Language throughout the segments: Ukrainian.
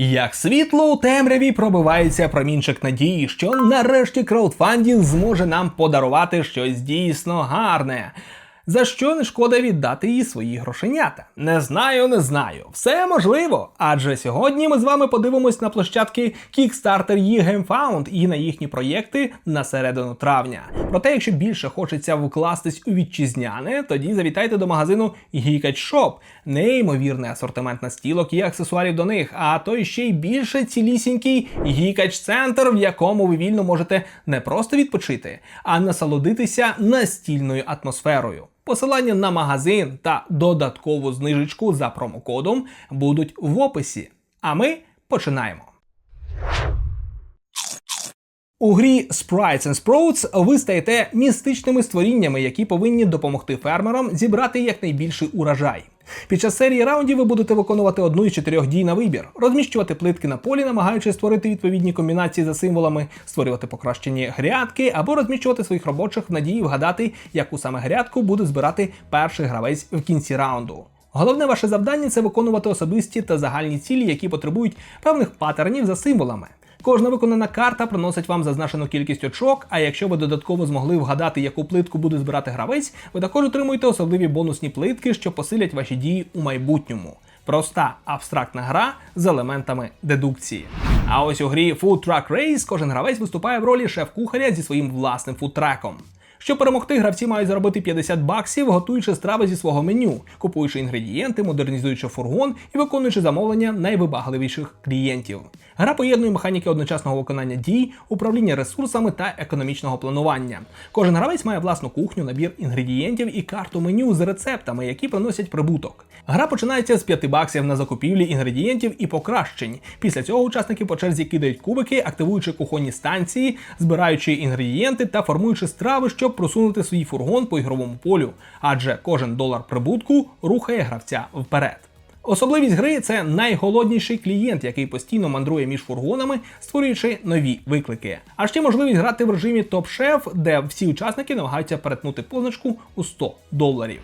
Як світло у темряві пробивається промінчик надії, що нарешті краудфандінг зможе нам подарувати щось дійсно гарне. За що не шкода віддати їй свої грошенята? Не знаю, не знаю. Все можливо. Адже сьогодні ми з вами подивимось на площадки Kickstarter і GameFound і на їхні проєкти на середину травня. Проте, якщо більше хочеться вкластись у вітчизняне, тоді завітайте до магазину Shop. Неймовірний асортимент настілок і аксесуарів до них, а то ще й більше цілісінький Geekage центр, в якому ви вільно можете не просто відпочити, а насолодитися настільною атмосферою. Посилання на магазин та додаткову знижечку за промокодом будуть в описі. А ми починаємо. У грі Sprites and Sprouts ви стаєте містичними створіннями, які повинні допомогти фермерам зібрати якнайбільший урожай. Під час серії раундів ви будете виконувати одну із чотирьох дій на вибір: розміщувати плитки на полі, намагаючись створити відповідні комбінації за символами, створювати покращені грядки або розміщувати своїх робочих в надії вгадати, яку саме грядку буде збирати перший гравець в кінці раунду. Головне ваше завдання це виконувати особисті та загальні цілі, які потребують певних паттернів за символами. Кожна виконана карта приносить вам зазначену кількість очок, а якщо ви додатково змогли вгадати, яку плитку буде збирати гравець, ви також отримуєте особливі бонусні плитки, що посилять ваші дії у майбутньому. Проста абстрактна гра з елементами дедукції. А ось у грі Food Truck Race кожен гравець виступає в ролі шеф-кухаря зі своїм власним фудтреком. Щоб перемогти, гравці мають заробити 50 баксів, готуючи страви зі свого меню, купуючи інгредієнти, модернізуючи фургон і виконуючи замовлення найвибагливіших клієнтів. Гра поєднує механіки одночасного виконання дій, управління ресурсами та економічного планування. Кожен гравець має власну кухню, набір інгредієнтів і карту меню з рецептами, які приносять прибуток. Гра починається з 5 баксів на закупівлі інгредієнтів і покращень. Після цього учасники по черзі кидають кубики, активуючи кухонні станції, збираючи інгредієнти та формуючи страви, щоб просунути свій фургон по ігровому полю. Адже кожен долар прибутку рухає гравця вперед. Особливість гри це найголодніший клієнт, який постійно мандрує між фургонами, створюючи нові виклики. А ще можливість грати в режимі топ-шеф, де всі учасники намагаються перетнути позначку у 100 доларів.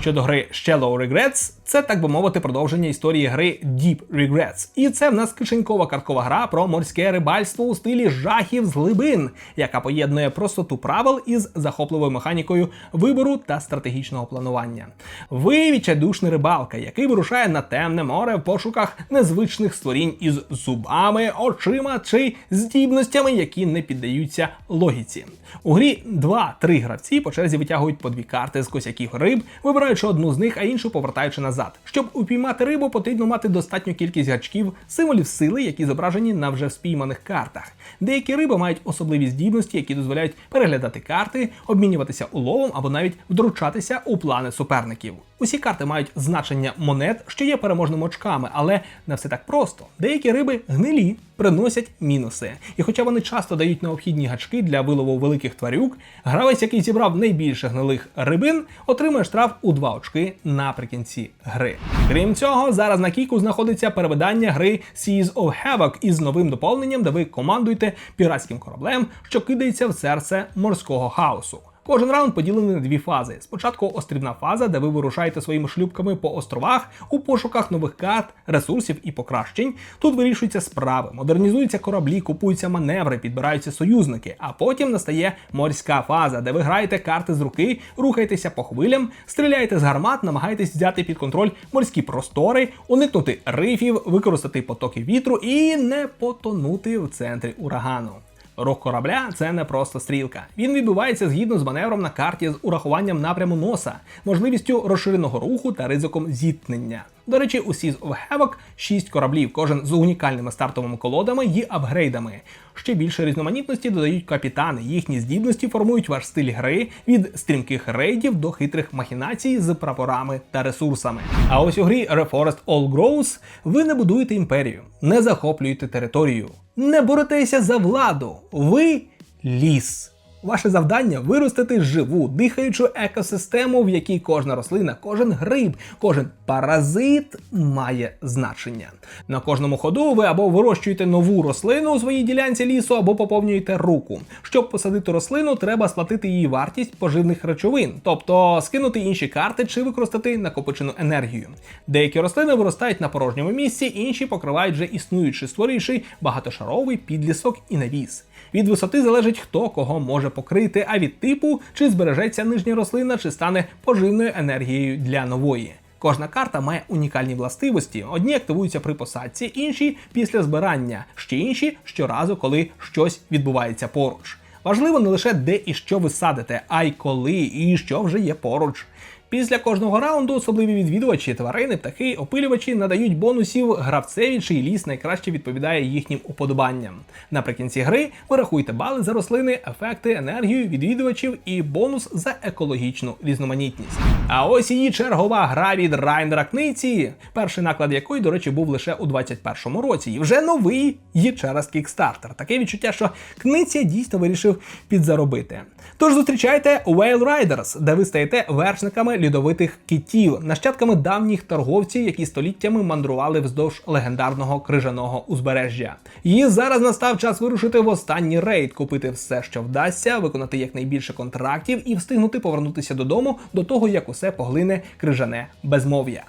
Щодо гри Shallow Regrets, це так би мовити продовження історії гри Deep Regrets. І це в нас кишенькова карткова гра про морське рибальство у стилі жахів з глибин, яка поєднує простоту правил із захопливою механікою вибору та стратегічного планування. Ви відчайдушний рибалка, який вирушає на темне море в пошуках незвичних створінь із зубами, очима чи здібностями, які не піддаються логіці. У грі 2-3 гравці по черзі витягують по дві карти з косяків риб, вибираючи одну з них, а іншу повертаючи назад. Щоб упіймати рибу, потрібно мати достатню кількість гачків, символів сили, які зображені на вже спійманих картах. Деякі риби мають особливі здібності, які дозволяють переглядати карти, обмінюватися уловом або навіть вдручатися у плани суперників. Усі карти мають значення монет, що є переможними очками, але не все так просто. Деякі риби гнилі приносять мінуси. І хоча вони часто дають необхідні гачки для вилову великих тварюк, гравець, який зібрав найбільше гнилих рибин, отримує штраф у 2 очки наприкінці гри. Крім цього, зараз на кійку знаходиться перевидання гри Seas of Havoc із новим доповненням, де ви командуєте піратським кораблем, що кидається в серце морського хаосу. Кожен раунд поділений на дві фази. Спочатку острівна фаза, де ви вирушаєте своїми шлюбками по островах у пошуках нових карт, ресурсів і покращень. Тут вирішуються справи, модернізуються кораблі, купуються маневри, підбираються союзники. А потім настає морська фаза, де ви граєте карти з руки, рухаєтеся по хвилям, стріляєте з гармат, намагаєтесь взяти під контроль морські простори, уникнути рифів, використати потоки вітру і не потонути в центрі урагану. Рух корабля це не просто стрілка. Він відбувається згідно з маневром на карті з урахуванням напряму носа, можливістю розширеного руху та ризиком зіткнення. До речі, у Seas of Havoc 6 кораблів, кожен з унікальними стартовими колодами і апгрейдами. Ще більше різноманітності додають капітани. Їхні здібності формують ваш стиль гри від стрімких рейдів до хитрих махінацій з прапорами та ресурсами. А ось у грі Reforest All Grows ви не будуєте імперію, не захоплюєте територію, не боретеся за владу. Ви ліс. Ваше завдання виростити живу, дихаючу екосистему, в якій кожна рослина, кожен гриб, кожен паразит має значення. На кожному ходу ви або вирощуєте нову рослину у своїй ділянці лісу, або поповнюєте руку. Щоб посадити рослину, треба сплатити її вартість поживних речовин, тобто скинути інші карти чи використати накопичену енергію. Деякі рослини виростають на порожньому місці, інші покривають вже існуючий, створюючи багатошаровий підлісок і навіс. Від висоти залежить хто кого може покрити, а від типу чи збережеться нижня рослина, чи стане поживною енергією для нової. Кожна карта має унікальні властивості. Одні активуються при посадці, інші після збирання, ще інші щоразу, коли щось відбувається поруч. Важливо не лише де і що ви садите, а й коли і що вже є поруч. Після кожного раунду особливі відвідувачі, тварини, птахи, опилювачі надають бонусів гравцеві, чий ліс найкраще відповідає їхнім уподобанням. Наприкінці гри ви бали за рослини, ефекти, енергію відвідувачів і бонус за екологічну різноманітність. А ось її чергова гра від Райнера Книці, перший наклад якої, до речі, був лише у 21-му році, і вже новий є через Kickstarter. Таке відчуття, що Книця дійсно вирішив підзаробити. Тож зустрічайте Whale Riders, де ви стаєте вершниками льодовитих китів, нащадками давніх торговців, які століттями мандрували вздовж легендарного крижаного узбережжя. І зараз настав час вирушити в останній рейд, купити все, що вдасться, виконати якнайбільше контрактів і встигнути повернутися додому до того, як усе поглине крижане безмов'я.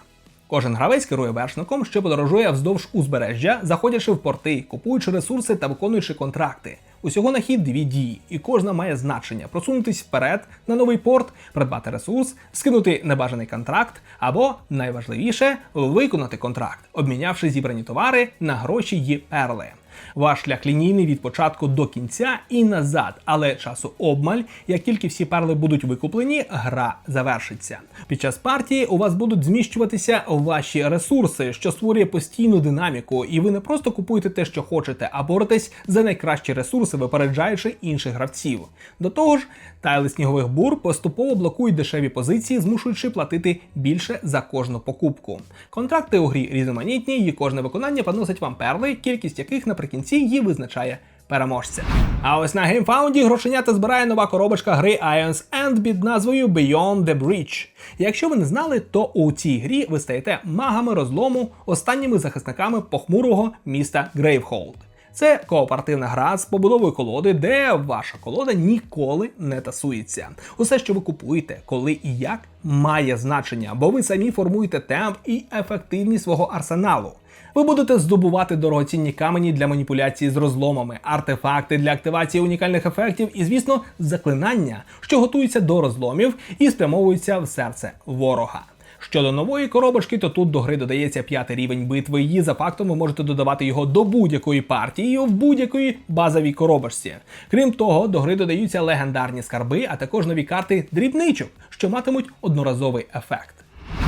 Кожен гравець керує вершником, що подорожує вздовж узбережжя, заходячи в порти, купуючи ресурси та виконуючи контракти. Усього на хід дві дії, і кожна має значення: просунутись вперед на новий порт, придбати ресурс, скинути небажаний контракт, або найважливіше виконати контракт, обмінявши зібрані товари на гроші й перли. Ваш шлях лінійний від початку до кінця і назад, але часу обмаль. Як тільки всі перли будуть викуплені, гра завершиться. Під час партії у вас будуть зміщуватися ваші ресурси, що створює постійну динаміку, і ви не просто купуєте те, що хочете, а боретесь за найкращі ресурси, випереджаючи інших гравців. До того ж, тайли снігових бур поступово блокують дешеві позиції, змушуючи платити більше за кожну покупку. Контракти у грі різноманітні, і кожне виконання приносить вам перли, кількість яких наприкінці її визначає переможця. А ось на геймфаунді грошенята збирає нова коробочка гри Ions End під назвою Beyond the Breach. Якщо ви не знали, то у цій грі ви стаєте магами розлому, останніми захисниками похмурого міста Грейвхолд. Це кооперативна гра з побудовою колоди, де ваша колода ніколи не тасується. Усе, що ви купуєте, коли і як, має значення, бо ви самі формуєте темп і ефективність свого арсеналу. Ви будете здобувати дорогоцінні камені для маніпуляції з розломами, артефакти для активації унікальних ефектів і, звісно, заклинання, що готуються до розломів і спрямовуються в серце ворога. Щодо нової коробочки, то тут до гри додається п'ятий рівень битви. Її за фактом ви можете додавати його до будь-якої партії в будь-якої базовій коробочці. Крім того, до гри додаються легендарні скарби, а також нові карти дрібничок, що матимуть одноразовий ефект.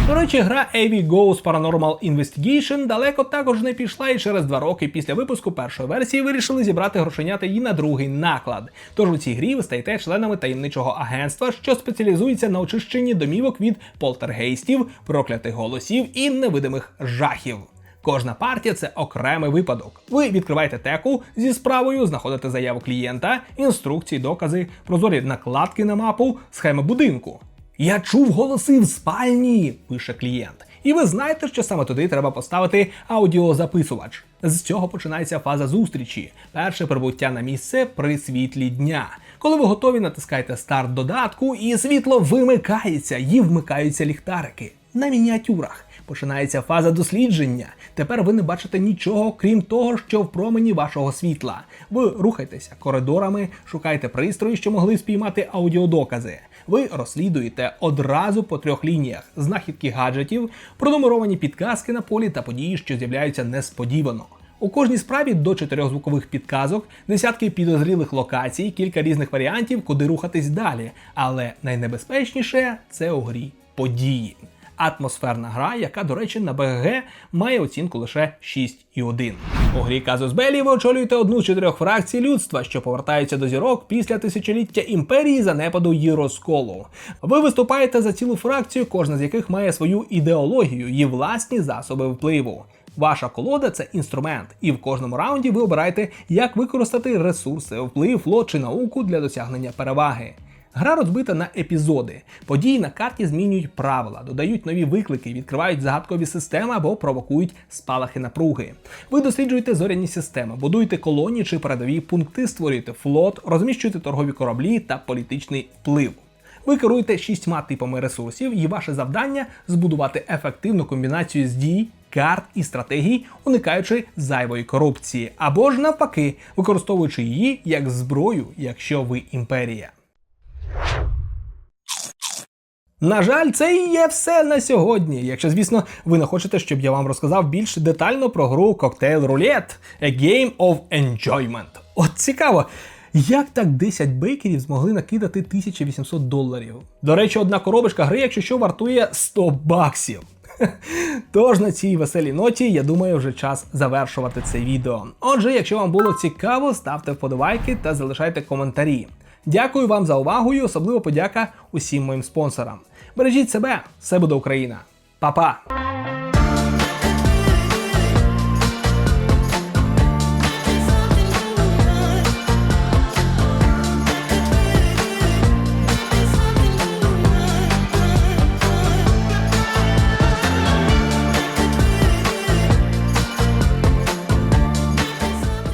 До речі, гра AV Goes Paranormal Investigation далеко також не пішла, і через два роки після випуску першої версії вирішили зібрати грошенята її на другий наклад. Тож у цій грі ви стаєте членами таємничого агентства, що спеціалізується на очищенні домівок від полтергейстів, проклятих голосів і невидимих жахів. Кожна партія це окремий випадок. Ви відкриваєте теку зі справою, знаходите заяву клієнта, інструкції, докази, прозорі накладки на мапу, схеми будинку. Я чув голоси в спальні, пише клієнт. І ви знаєте, що саме туди треба поставити аудіозаписувач. З цього починається фаза зустрічі. Перше прибуття на місце при світлі дня. Коли ви готові, натискаєте старт додатку, і світло вимикається, і вмикаються ліхтарики на мініатюрах. Починається фаза дослідження. Тепер ви не бачите нічого, крім того, що в промені вашого світла. Ви рухаєтеся коридорами, шукаєте пристрої, що могли спіймати аудіодокази. Ви розслідуєте одразу по трьох лініях: знахідки гаджетів, пронумеровані підказки на полі та події, що з'являються несподівано. У кожній справі до чотирьох звукових підказок, десятки підозрілих локацій, кілька різних варіантів, куди рухатись далі. Але найнебезпечніше це у грі події. Атмосферна гра, яка, до речі, на БГГ має оцінку лише 6,1. У грі Казус Белі ви очолюєте одну з чотирьох фракцій людства, що повертаються до зірок після тисячоліття імперії занепаду й розколу. Ви виступаєте за цілу фракцію, кожна з яких має свою ідеологію і власні засоби впливу. Ваша колода це інструмент, і в кожному раунді ви обираєте, як використати ресурси, вплив, флот чи науку для досягнення переваги. Гра розбита на епізоди. Події на карті змінюють правила, додають нові виклики, відкривають загадкові системи або провокують спалахи напруги. Ви досліджуєте зоряні системи, будуєте колонії чи передові пункти, створюєте флот, розміщуєте торгові кораблі та політичний вплив. Ви керуєте шістьма типами ресурсів, і ваше завдання збудувати ефективну комбінацію з дій, карт і стратегій, уникаючи зайвої корупції, або ж навпаки, використовуючи її як зброю, якщо ви імперія. На жаль, це і є все на сьогодні. Якщо, звісно, ви не хочете, щоб я вам розказав більш детально про гру Cocktail Roulette – A Game of Enjoyment. От цікаво, як так 10 бейкерів змогли накидати 1800 доларів? До речі, одна коробочка гри, якщо що, вартує 100 баксів. Тож на цій веселій ноті, я думаю, вже час завершувати це відео. Отже, якщо вам було цікаво, ставте вподобайки та залишайте коментарі. Дякую вам за увагу і особливо подяка усім моїм спонсорам. Бережіть себе, все буде Україна. Па-па!